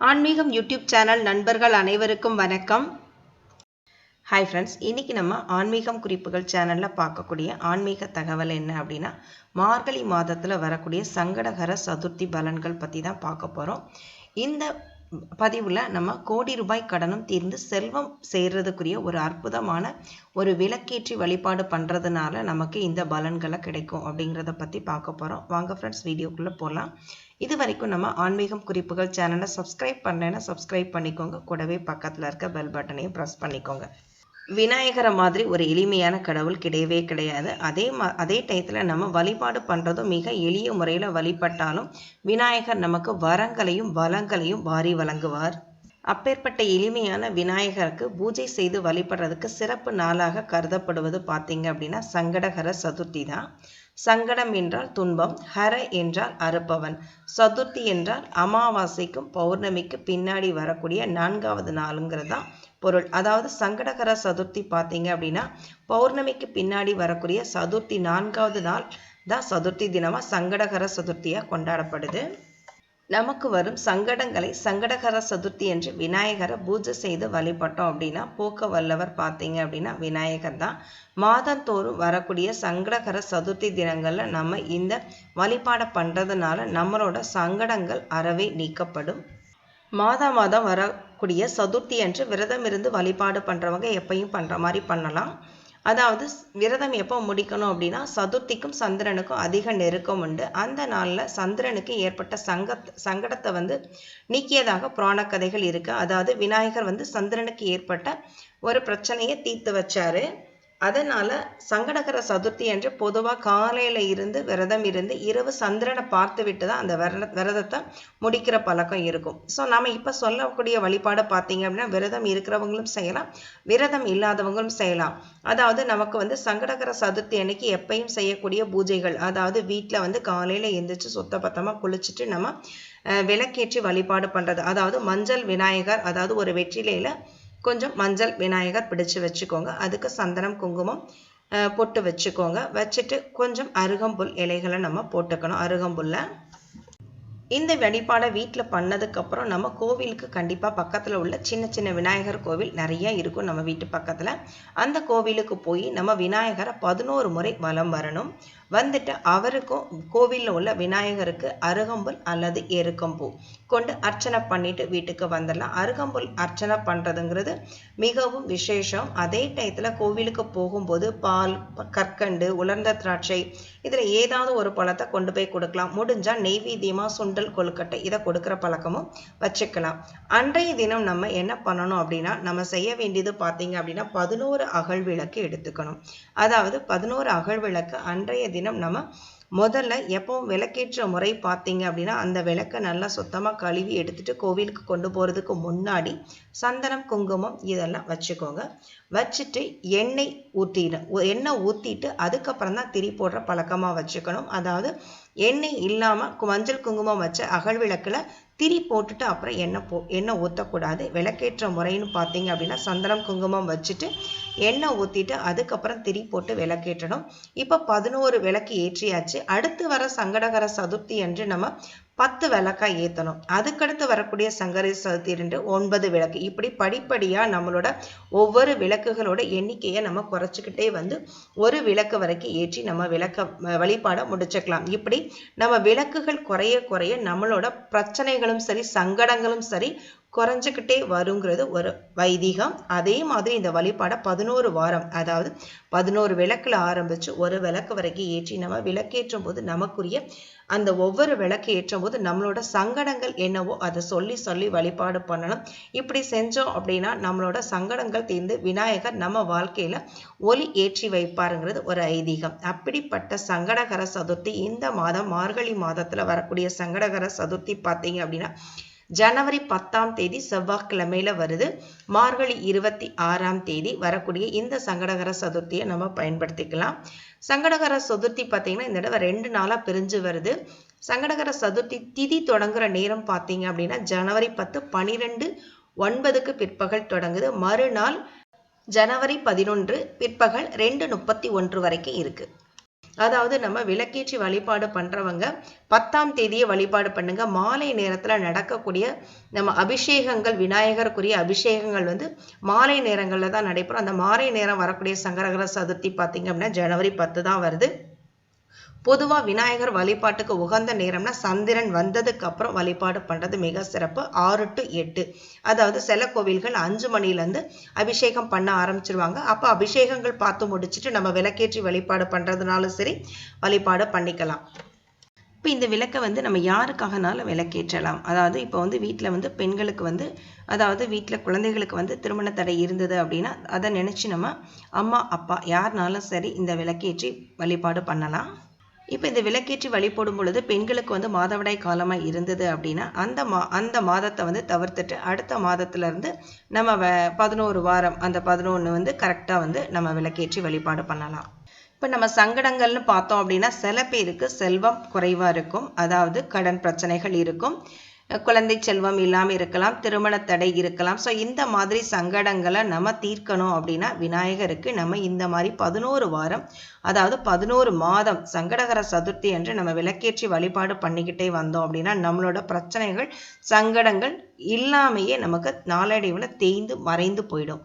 ஆன்மீகம் YouTube channel நண்பர்கள் அனைவருக்கும் வணக்கம். ஹாய் ஃப்ரெண்ட்ஸ் இன்றைக்கி நம்ம ஆன்மீகம் குறிப்புகள் சேனலில் பார்க்கக்கூடிய ஆன்மீக தகவல் என்ன அப்படின்னா மார்கழி மாதத்தில் வரக்கூடிய சங்கடகர சதுர்த்தி பலன்கள் பற்றி தான் பார்க்க போகிறோம் இந்த பதிவில் நம்ம கோடி ரூபாய் கடனும் தீர்ந்து செல்வம் சேர்றதுக்குரிய ஒரு அற்புதமான ஒரு விளக்கேற்றி வழிபாடு பண்ணுறதுனால நமக்கு இந்த பலன்களை கிடைக்கும் அப்படிங்கிறத பற்றி பார்க்க போகிறோம் வாங்க ஃப்ரெண்ட்ஸ் வீடியோக்குள்ளே போகலாம் இது வரைக்கும் நம்ம ஆன்மீகம் குறிப்புகள் சேனலை சப்ஸ்கிரைப் பண்ணலைன்னா சப்ஸ்கிரைப் பண்ணிக்கோங்க. கூடவே பக்கத்தில் இருக்க பெல் பட்டனையும் ப்ரெஸ் பண்ணிக்கோங்க. விநாயகரை மாதிரி ஒரு எளிமையான கடவுள் கிடையவே கிடையாது. அதே மா அதே டயத்தில் நம்ம வழிபாடு பண்ணுறதும் மிக எளிய முறையில் வழிபட்டாலும் விநாயகர் நமக்கு வரங்களையும் வளங்களையும் வாரி வழங்குவார். அப்பேற்பட்ட எளிமையான விநாயகருக்கு பூஜை செய்து வழிபடுறதுக்கு சிறப்பு நாளாக கருதப்படுவது பார்த்தீங்க அப்படின்னா சங்கடகர சதுர்த்தி தான். சங்கடம் என்றால் துன்பம் ஹர என்றால் அறுப்பவன் சதுர்த்தி என்றால் அமாவாசைக்கும் பௌர்ணமிக்கு பின்னாடி வரக்கூடிய நான்காவது நாளுங்கிறது தான் பொருள். அதாவது சங்கடகர சதுர்த்தி பார்த்தீங்க அப்படின்னா பௌர்ணமிக்கு பின்னாடி வரக்கூடிய சதுர்த்தி நான்காவது நாள் தான் சதுர்த்தி தினமாக சங்கடகர சதுர்த்தியாக கொண்டாடப்படுது. நமக்கு வரும் சங்கடங்களை சங்கடகர சதுர்த்தி என்று விநாயகரை பூஜை செய்து வழிபட்டோம் அப்படின்னா போக்க வல்லவர் பார்த்தீங்க அப்படின்னா விநாயகர் தான். மாதந்தோறும் வரக்கூடிய சங்கடகர சதுர்த்தி தினங்களில் நம்ம இந்த வழிபாடை பண்ணுறதுனால நம்மளோட சங்கடங்கள் அறவே நீக்கப்படும். மாதா மாதம் வரக்கூடிய சதுர்த்தி என்று விரதம் இருந்து வழிபாடு பண்ணுறவங்க எப்பயும் பண்ணுற மாதிரி பண்ணலாம். அதாவது விரதம் எப்போ முடிக்கணும் அப்படின்னா சதுர்த்திக்கும் சந்திரனுக்கும் அதிக நெருக்கம் உண்டு. அந்த நாளில் சந்திரனுக்கு ஏற்பட்ட சங்க சங்கடத்தை வந்து நீக்கியதாக புராண கதைகள் இருக்குது அதாவது விநாயகர் வந்து சந்திரனுக்கு ஏற்பட்ட ஒரு பிரச்சனையை தீர்த்து வச்சாரு. அதனால் சங்கடகர சதுர்த்தி என்று பொதுவாக காலையில் இருந்து விரதம் இருந்து இரவு சந்திரனை பார்த்து விட்டு தான் அந்த விரத விரதத்தை முடிக்கிற பழக்கம் இருக்கும். ஸோ நாம் இப்போ சொல்லக்கூடிய வழிபாடு பார்த்தீங்க அப்படின்னா விரதம் இருக்கிறவங்களும் செய்யலாம் விரதம் இல்லாதவங்களும் செய்யலாம். அதாவது நமக்கு வந்து சங்கடகர சதுர்த்தி அன்னைக்கு எப்பயும் செய்யக்கூடிய பூஜைகள் அதாவது வீட்டில் வந்து காலையில் எந்திரிச்சு சுத்த பத்தமாக குளிச்சுட்டு நம்ம விளக்கேற்றி வழிபாடு பண்ணுறது அதாவது மஞ்சள் விநாயகர் அதாவது ஒரு வெற்றிலையில் கொஞ்சம் மஞ்சள் விநாயகர் பிடிச்சு வச்சுக்கோங்க. அதுக்கு சந்தனம் குங்குமம் பொட்டு வச்சுக்கோங்க. வச்சுட்டு கொஞ்சம் அருகம்புல் இலைகளை நம்ம போட்டுக்கணும். அருகம்புல்ல. இந்த வழிபாடை வீட்டில் பண்ணதுக்கப்புறம் நம்ம கோவிலுக்கு கண்டிப்பாக பக்கத்தில் உள்ள சின்ன சின்ன விநாயகர் கோவில் நிறைய இருக்கும் நம்ம வீட்டு பக்கத்தில். அந்த கோவிலுக்கு போய் நம்ம விநாயகரை பதினோரு முறை வலம் வரணும். வந்துட்டு அவருக்கும் கோவிலில் உள்ள விநாயகருக்கு அருகம்புல் அல்லது எருக்கம்பூ. கொண்டு அர்ச்சனை பண்ணிட்டு வீட்டுக்கு வந்துடலாம். அருகம்புல் அர்ச்சனை பண்ணுறதுங்கிறது மிகவும் விசேஷம். அதே டயத்தில் கோவிலுக்கு போகும்போது பால் கற்கண்டு உலர்ந்த திராட்சை இதில் ஏதாவது ஒரு பழத்தை கொண்டு போய் கொடுக்கலாம். முடிஞ்சால் நெய்வேத்தியமாக சுண்டல் கொழுக்கட்டை இதை கொடுக்குற பழக்கமும் வச்சுக்கலாம். அன்றைய தினம் நம்ம என்ன பண்ணணும் அப்படின்னா நம்ம செய்ய வேண்டியது பார்த்தீங்க அப்படின்னா பதினோரு அகல் விளக்கு எடுத்துக்கணும். அதாவது பதினோரு அகல் விளக்கு அன்றைய தினம் நம்ம முதல்ல எப்பவும் விளக்கேற்ற முறை பார்த்தீங்க அப்படின்னா அந்த விளக்கை நல்லா சுத்தமாக கழுவி எடுத்துட்டு கோவிலுக்கு கொண்டு போகிறதுக்கு முன்னாடி சந்தனம் குங்குமம் இதெல்லாம் வச்சுக்கோங்க. வச்சுட்டு எண்ணெய் ஊற்றிடும் எண்ணெய் ஊற்றிட்டு அதுக்கப்புறம் தான் திரி போடுற பழக்கமாக வச்சுக்கணும். அதாவது எண்ணெய் இல்லாமல் மஞ்சள் குங்குமம் வச்ச அகல் விளக்கில் திரி போட்டுட்டு அப்புறம் எண்ணெய் போ எண்ணெய் ஊற்றக்கூடாது விளக்கேற்ற முறைன்னு பார்த்தீங்க அப்படின்னா சந்தனம் குங்குமம் வச்சுட்டு எண்ணெய் ஊற்றிட்டு அதுக்கப்புறம் திரி போட்டு விளக்கேற்றணும். இப்போ பதினோரு விளக்கு ஏற்றியாச்சு. அடுத்து வர சங்கடகர சதுர்த்தி என்று நம்ம பத்து விளக்காக ஏற்றணும் அதுக்கடுத்து வரக்கூடிய சங்கர சதுர்த்தி ரெண்டு ஒன்பது விளக்கு. இப்படி படிப்படியாக நம்மளோட ஒவ்வொரு விளக்குகளோட எண்ணிக்கையை நம்ம குறைச்சிக்கிட்டே வந்து ஒரு விளக்கு வரைக்கும் ஏற்றி நம்ம விளக்க வழிபாடை முடிச்சுக்கலாம். இப்படி நம்ம விளக்குகள் குறைய குறைய நம்மளோட பிரச்சனைகளும் சரி சங்கடங்களும் சரி குறைஞ்சிக்கிட்டே வருங்கிறது ஒரு வைதிகம். அதே மாதிரி இந்த வழிபாடை பதினோரு வாரம் அதாவது பதினோரு விளக்கில் ஆரம்பித்து ஒரு விளக்கு வரைக்கும் ஏற்றி நம்ம விளக்கேற்றும் போது நமக்குரிய அந்த ஒவ்வொரு விளக்கு ஏற்றும் போது நம்மளோட சங்கடங்கள் என்னவோ அதை சொல்லி சொல்லி வழிபாடு பண்ணணும். இப்படி செஞ்சோம் அப்படின்னா நம்மளோட சங்கடங்கள் தீர்ந்து விநாயகர் நம்ம வாழ்க்கையில் ஒலி ஏற்றி வைப்பாருங்கிறது ஒரு ஐதீகம். அப்படிப்பட்ட சங்கடகர சதுர்த்தி இந்த மாதம் மார்கழி மாதத்தில் வரக்கூடிய சங்கடகர சதுர்த்தி பார்த்தீங்க அப்படின்னா ஜனவரி பத்தாம் தேதி செவ்வாய்க்கிழமையில வருது. மார்கழி இருபத்தி ஆறாம் தேதி வரக்கூடிய இந்த சங்கடகர சதுர்த்தியை நம்ம பயன்படுத்திக்கலாம். சங்கடகர சதுர்த்தி பார்த்தீங்கன்னா இந்த தடவை ரெண்டு நாளாக பிரிஞ்சு வருது. சங்கடகர சதுர்த்தி திதி தொடங்குற நேரம் பார்த்தீங்க அப்படின்னா ஜனவரி பத்து பனிரெண்டு ஒன்பதுக்கு பிற்பகல் தொடங்குது. மறுநாள் ஜனவரி பதினொன்று பிற்பகல் ரெண்டு முப்பத்தி ஒன்று வரைக்கும் இருக்குது அதாவது நம்ம விளக்கேற்றி வழிபாடு பண்ணுறவங்க பத்தாம் தேதியை வழிபாடு பண்ணுங்க. மாலை நேரத்தில் நடக்கக்கூடிய நம்ம அபிஷேகங்கள் விநாயகருக்குரிய அபிஷேகங்கள் வந்து மாலை நேரங்களில் தான் நடைபெறும். அந்த மாலை நேரம் வரக்கூடிய சங்கரகர சதுர்த்தி பார்த்தீங்க அப்படின்னா ஜனவரி பத்து தான் வருது. பொதுவாக விநாயகர் வழிபாட்டுக்கு உகந்த நேரம்னா சந்திரன் வந்ததுக்கு அப்புறம் வழிபாடு பண்ணுறது மிக சிறப்பு. ஆறு டு எட்டு. அதாவது சில கோவில்கள் அஞ்சு மணிலேருந்து அபிஷேகம் பண்ண ஆரம்பிச்சிருவாங்க. அப்போ அபிஷேகங்கள் பார்த்து முடிச்சுட்டு நம்ம விளக்கேற்றி வழிபாடு பண்ணுறதுனாலும் சரி வழிபாடு பண்ணிக்கலாம். இப்போ இந்த விளக்கை வந்து நம்ம யாருக்காகனாலும் விளக்கேற்றலாம். அதாவது இப்போ வந்து வீட்டில் வந்து பெண்களுக்கு வந்து அதாவது வீட்டில் குழந்தைகளுக்கு வந்து திருமண தடை இருந்தது அப்படின்னா அதை நினச்சி நம்ம அம்மா அப்பா யாருனாலும் சரி இந்த விளக்கேற்றி வழிபாடு பண்ணலாம். இப்போ இந்த விளக்கேற்றி வழிபடும் பொழுது பெண்களுக்கு வந்து மாதவிடாய் காலமாக இருந்தது அப்படின்னா அந்த மா அந்த மாதத்தை வந்து தவிர்த்துட்டு அடுத்த மாதத்துலேருந்து நம்ம வ பதினோரு வாரம் அந்த பதினொன்று வந்து கரெக்டாக வந்து நம்ம விளக்கேற்றி வழிபாடு பண்ணலாம். இப்போ நம்ம சங்கடங்கள்னு பார்த்தோம் அப்படின்னா சில பேருக்கு செல்வம் குறைவாக இருக்கும். அதாவது கடன் பிரச்சனைகள் இருக்கும். குழந்தை செல்வம் இல்லாமல் இருக்கலாம் திருமண தடை இருக்கலாம். ஸோ இந்த மாதிரி சங்கடங்களை நம்ம தீர்க்கணும் அப்படின்னா விநாயகருக்கு நம்ம இந்த மாதிரி பதினோரு வாரம் அதாவது பதினோரு மாதம் சங்கடகர சதுர்த்தி என்று நம்ம விளக்கேற்றி வழிபாடு பண்ணிக்கிட்டே வந்தோம் அப்படின்னா நம்மளோட பிரச்சனைகள் சங்கடங்கள் இல்லாமையே நமக்கு நாளடைவில் தேய்ந்து மறைந்து போயிடும்.